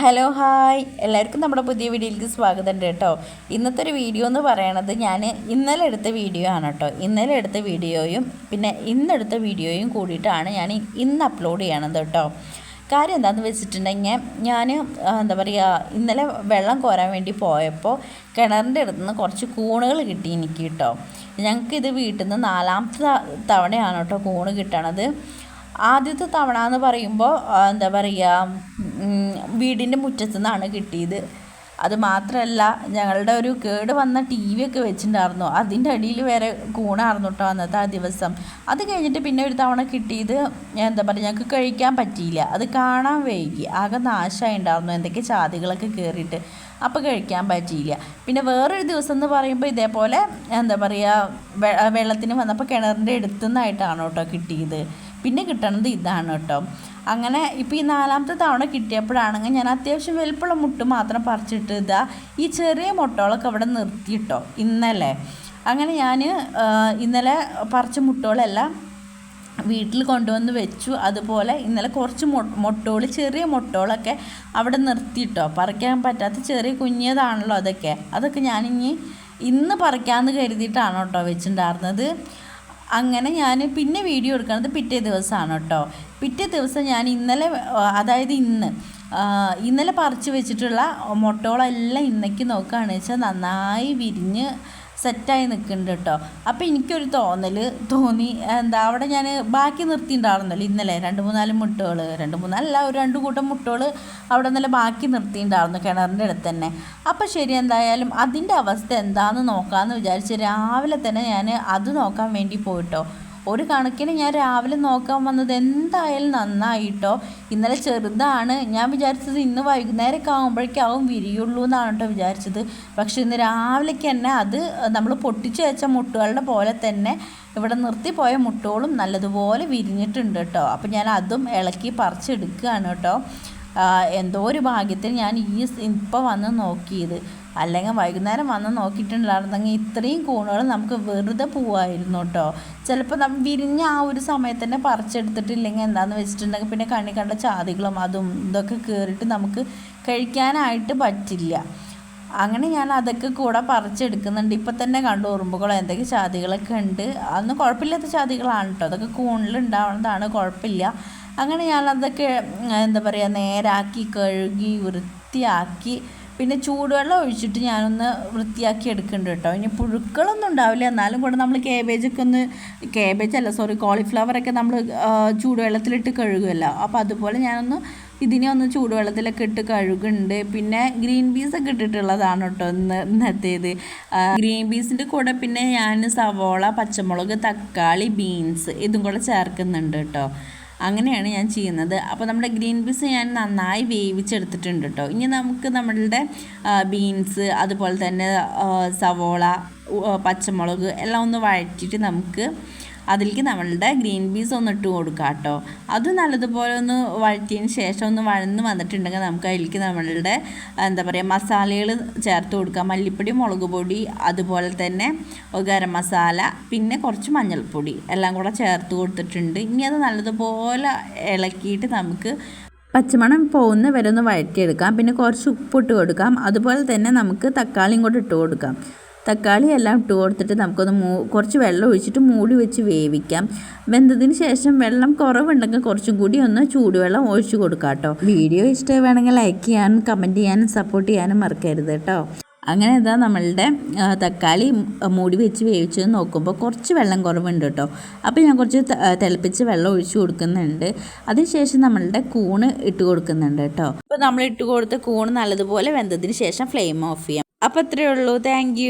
Hello hi. എല്ലാവർക്കും നമ്മുടെ പുതിയ വീഡിയോയിലേക്ക് സ്വാഗതം ഉണ്ട് കേട്ടോ. ഇന്നത്തെ ഒരു വീഡിയോ എന്ന് പറയണത് ഞാൻ ഇന്നലെ എടുത്ത വീഡിയോ ആണ് കേട്ടോ. ഇന്നലെ എടുത്ത വീഡിയോയും പിന്നെ ഇന്നെടുത്ത വീഡിയോയും കൂടിയിട്ടാണ് ഞാൻ ഇന്ന് അപ്ലോഡ് ചെയ്യണത് കേട്ടോ. കാര്യം എന്താണെന്ന് വെച്ചിട്ടുണ്ടെങ്കിൽ ഞാൻ എന്താ പറയുക ഇന്നലെ വെള്ളം കോരാൻ വേണ്ടി പോയപ്പോൾ കിണറിന്റെ അടുത്ത് നിന്ന് കുറച്ച് കൂണുകൾ കിട്ടി എനിക്ക് കേട്ടോ. ഞങ്ങൾക്കിത് വീട്ടിൽ നിന്ന് നാലാമത്തെ തവണയാണ് കേട്ടോ കൂണ് കിട്ടണത്. ആദ്യത്തെ തവണ എന്ന് പറയുമ്പോൾ എന്താ പറയുക വീടിന്റെ മുറ്റത്തു നിന്നാണ് കിട്ടിയത്. അത് മാത്രമല്ല ഞങ്ങളുടെ ഒരു കേട് വന്ന ടി വി ഒക്കെ വെച്ചിട്ടുണ്ടായിരുന്നു. അതിന്റെ അടിയിൽ വേറെ കൂണായിരുന്നു കേട്ടോ അന്നത്തെ ആ ദിവസം. അത് കഴിഞ്ഞിട്ട് പിന്നെ ഒരു തവണ കിട്ടിയത് എന്താ പറയുക ഞങ്ങൾക്ക് കഴിക്കാൻ പറ്റിയില്ല. അത് കാണാൻ വൈകി. ആകെ നാശമായി ഉണ്ടായിരുന്നു എന്തൊക്കെ ചാതികളൊക്കെ കയറിയിട്ട്. അപ്പോൾ കഴിക്കാൻ പറ്റിയില്ല. പിന്നെ വേറൊരു ദിവസം എന്ന് പറയുമ്പോൾ ഇതേപോലെ എന്താ പറയുക വെള്ളത്തിന് വന്നപ്പോൾ കിണറിന്റെ അടുത്തുനിന്നായിട്ടാണ് കേട്ടോ കിട്ടിയത്. പിന്നെ കിട്ടണത് ഇതാണ് കേട്ടോ. അങ്ങനെ ഇപ്പോൾ ഈ നാലാമത്തെ തവണ കിട്ടിയപ്പോഴാണെങ്കിൽ ഞാൻ അത്യാവശ്യം വലുപ്പമുള്ള മുട്ട് മാത്രം പറിച്ചിട്ട് ഇതാ ഈ ചെറിയ മുട്ടകളൊക്കെ അവിടെ നിർത്തിയിട്ടോ ഇന്നലെ. അങ്ങനെ ഞാൻ ഇന്നലെ പറിച്ച മുട്ടകളെല്ലാം വീട്ടിൽ കൊണ്ടുവന്ന് വെച്ചു. അതുപോലെ ഇന്നലെ കുറച്ച് മുട്ടകൾ ചെറിയ മുട്ടകളൊക്കെ അവിടെ നിർത്തിയിട്ടോ. പറിക്കാൻ പറ്റാത്ത ചെറിയ കുഞ്ഞതാണല്ലോ അതൊക്കെ. അതൊക്കെ ഞാനിനി ഇന്ന് പറിക്കാമെന്ന് കരുതിയിട്ടാണ് കേട്ടോ വെച്ചിട്ടുണ്ടായിരുന്നത്. അങ്ങനെ ഞാൻ പിന്നെ വീഡിയോ എടുക്കുന്നത് പിറ്റേ ദിവസമാണ് കേട്ടോ. പിറ്റേ ദിവസം ഞാൻ ഇന്നലെ അതായത് ഇന്ന് ഇന്നലെ പറിച്ചു വെച്ചിട്ടുള്ള മുട്ടകളെല്ലാം ഇന്നേക്ക് നോക്കുകയാണെന്ന് വെച്ചാൽ നന്നായി വിരിഞ്ഞ് സെറ്റായി നിൽക്കുന്നുണ്ട് കേട്ടോ. അപ്പോൾ എനിക്കൊരു തോന്നൽ തോന്നി എന്താ അവിടെ ഞാൻ ബാക്കി നിർത്തിയിട്ടുണ്ടായിരുന്നല്ലോ ഇന്നലെ രണ്ട് മൂന്നാൽ മുട്ടകൾ രണ്ട് മൂന്നാലല്ല ഒരു രണ്ട് കൂട്ടം മുട്ടകൾ അവിടെ ഇന്നലെ ബാക്കി നിർത്തിയിട്ടുണ്ടായിരുന്നു കിണറിന്റെ അടുത്ത് തന്നെ. അപ്പോൾ ശരി എന്തായാലും അതിന്റെ അവസ്ഥ എന്താണെന്ന് നോക്കാമെന്ന് വിചാരിച്ച് രാവിലെ തന്നെ ഞാൻ അത് നോക്കാൻ വേണ്ടി പോയിട്ടോ. ഒരു കണക്കിന് ഞാൻ രാവിലെ നോക്കാൻ വന്നത് എന്തായാലും നന്നായിട്ടോ. ഇന്നലെ ചെറുതാണ്. ഞാൻ വിചാരിച്ചത് ഇന്ന് വൈകുന്നേരമൊക്കെ ആകുമ്പോഴേക്കാവും വിരിയുള്ളൂ എന്നാണ് കേട്ടോ വിചാരിച്ചത്. പക്ഷെ ഇന്ന് രാവിലേക്ക് തന്നെ അത് നമ്മൾ പൊട്ടിച്ചു വെച്ച മുട്ടുകളുടെ പോലെ തന്നെ ഇവിടെ നിർത്തിപ്പോയ മുട്ടുകളും നല്ലതുപോലെ വിരിഞ്ഞിട്ടുണ്ട് കേട്ടോ. അപ്പം ഞാൻ അതും ഇളക്കി പറിച്ചെടുക്കുകയാണ് കേട്ടോ. എന്തോ ഒരു ഭാഗ്യത്തിൽ ഞാൻ ഈ ഇപ്പോൾ വന്ന് നോക്കിയത്. അല്ലെങ്കിൽ വൈകുന്നേരം വന്ന് നോക്കിയിട്ടുണ്ടായിരുന്നെങ്കിൽ ഇത്രയും കൂണുകൾ നമുക്ക് വെറുതെ പോവായിരുന്നു കേട്ടോ. ചിലപ്പോൾ നമ്മൾ വിരിഞ്ഞ ആ ഒരു സമയത്ത് തന്നെ പറിച്ചെടുത്തിട്ടില്ലെങ്കിൽ എന്താണെന്ന് വെച്ചിട്ടുണ്ടെങ്കിൽ പിന്നെ കണ്ണി കണ്ട ചാതികളും അതും ഇതൊക്കെ കയറിയിട്ട് നമുക്ക് കഴിക്കാനായിട്ട് പറ്റില്ല. അങ്ങനെ ഞാൻ അതൊക്കെ കൂടെ പറിച്ചെടുക്കുന്നുണ്ട്. ഇപ്പം തന്നെ കണ്ടു ഉറുമ്പുകളോ എന്തൊക്കെ ചാതികളൊക്കെ ഉണ്ട്. അന്ന് കുഴപ്പമില്ലാത്ത ചാതികളാണ് കേട്ടോ. അതൊക്കെ കൂണിലുണ്ടാവുന്നതാണ് കുഴപ്പമില്ല. അങ്ങനെ ഞാൻ അതൊക്കെ എന്താ പറയുക നേരാക്കി കഴുകി വൃത്തിയാക്കി പിന്നെ ചൂടുവെള്ളം ഒഴിച്ചിട്ട് ഞാനൊന്ന് വൃത്തിയാക്കി എടുക്കുന്നുണ്ട് കേട്ടോ. ഇനി പുഴുക്കളൊന്നും ഉണ്ടാവില്ല. എന്നാലും കൂടെ നമ്മൾ കേബേജൊക്കെ ഒന്ന് കേബേജ് അല്ല സോറി കോളിഫ്ലവറൊക്കെ നമ്മൾ ചൂടുവെള്ളത്തിലിട്ട് കഴുകുമല്ലോ അപ്പോൾ അതുപോലെ ഞാനൊന്ന് ഇതിനെ ഒന്ന് ചൂടുവെള്ളത്തിലൊക്കെ ഇട്ട് കഴുകുന്നുണ്ട്. പിന്നെ ഗ്രീൻ പീസൊക്കെ ഇട്ടിട്ടുള്ളതാണ് കേട്ടോ ഇന്ന് ഇന്നത്തേത്. ഗ്രീൻ പീസിന്റെ കൂടെ പിന്നെ ഞാൻ സവോള പച്ചമുളക് തക്കാളി ബീൻസ് ഇതും കൂടെ ചേർക്കുന്നുണ്ട് കേട്ടോ. അങ്ങനെയാണ് ഞാൻ ചെയ്യുന്നത്. അപ്പോൾ നമ്മുടെ ഗ്രീൻ പീസ് ഞാൻ നന്നായി വേവിച്ചെടുത്തിട്ടുണ്ട് കേട്ടോ ഇനി നമുക്ക് നമ്മളുടെ ബീൻസ് അതുപോലെ തന്നെ സവോള പച്ചമുളക് എല്ലാം ഒന്ന് വഴറ്റിയിട്ട് നമുക്ക് അതിലേക്ക് നമ്മളുടെ ഗ്രീൻ പീസ് ഒന്ന് ഇട്ട് കൊടുക്കാം കേട്ടോ അത് നല്ലതുപോലെ ഒന്ന് വഴറ്റിയതിന് ശേഷം ഒന്ന് വഴന്ന് വന്നിട്ടുണ്ടെങ്കിൽ നമുക്ക് അതിലേക്ക് നമ്മളുടെ എന്താ പറയുക മസാലകൾ ചേർത്ത് കൊടുക്കാം. മല്ലിപ്പൊടി മുളക് പൊടി അതുപോലെ തന്നെ ഗരം മസാല പിന്നെ കുറച്ച് മഞ്ഞൾപ്പൊടി എല്ലാം കൂടെ ചേർത്ത് കൊടുത്തിട്ടുണ്ട്. ഇനി അത് നല്ലതുപോലെ ഇളക്കിയിട്ട് നമുക്ക് പച്ചമണം പോകുന്ന വരെ ഒന്ന് വഴറ്റിയെടുക്കാം. പിന്നെ കുറച്ച് ഉപ്പ് ഉപ്പിട്ട് കൊടുക്കാം. അതുപോലെ തന്നെ നമുക്ക് തക്കാളിയും കൂടെ ഇട്ട് കൊടുക്കാം. തക്കാളി എല്ലാം ഇട്ട് കൊടുത്തിട്ട് നമുക്കൊന്ന് മൂ കുറച്ച് വെള്ളം ഒഴിച്ചിട്ട് മൂടി വെച്ച് വേവിക്കാം. വെന്തതിന് ശേഷം വെള്ളം കുറവുണ്ടെങ്കിൽ കുറച്ചും കൂടി ഒന്ന് ചൂടുവെള്ളം ഒഴിച്ച് കൊടുക്കാം കേട്ടോ. വീഡിയോ ഇഷ്ടമാണെങ്കിൽ ലൈക്ക് ചെയ്യാനും കമന്റ് ചെയ്യാനും സപ്പോർട്ട് ചെയ്യാനും മറക്കരുത് കേട്ടോ. അങ്ങനെ ഇതാ നമ്മളുടെ തക്കാളി മൂടി വെച്ച് വേവിച്ചത് നോക്കുമ്പോൾ കുറച്ച് വെള്ളം കുറവുണ്ട് കേട്ടോ. അപ്പോൾ ഞാൻ കുറച്ച് തിളപ്പിച്ച് വെള്ളം ഒഴിച്ച് കൊടുക്കുന്നുണ്ട്. അതിനുശേഷം നമ്മളുടെ കൂണ് ഇട്ട് കൊടുക്കുന്നുണ്ട് കേട്ടോ. അപ്പോൾ നമ്മൾ ഇട്ട് കൊടുത്ത കൂണ് നല്ലതുപോലെ വെന്തതിന് ശേഷം ഫ്ലെയിം ഓഫ് ചെയ്യാം. അപ്പോൾ അത്രയേ ഉള്ളൂ. താങ്ക്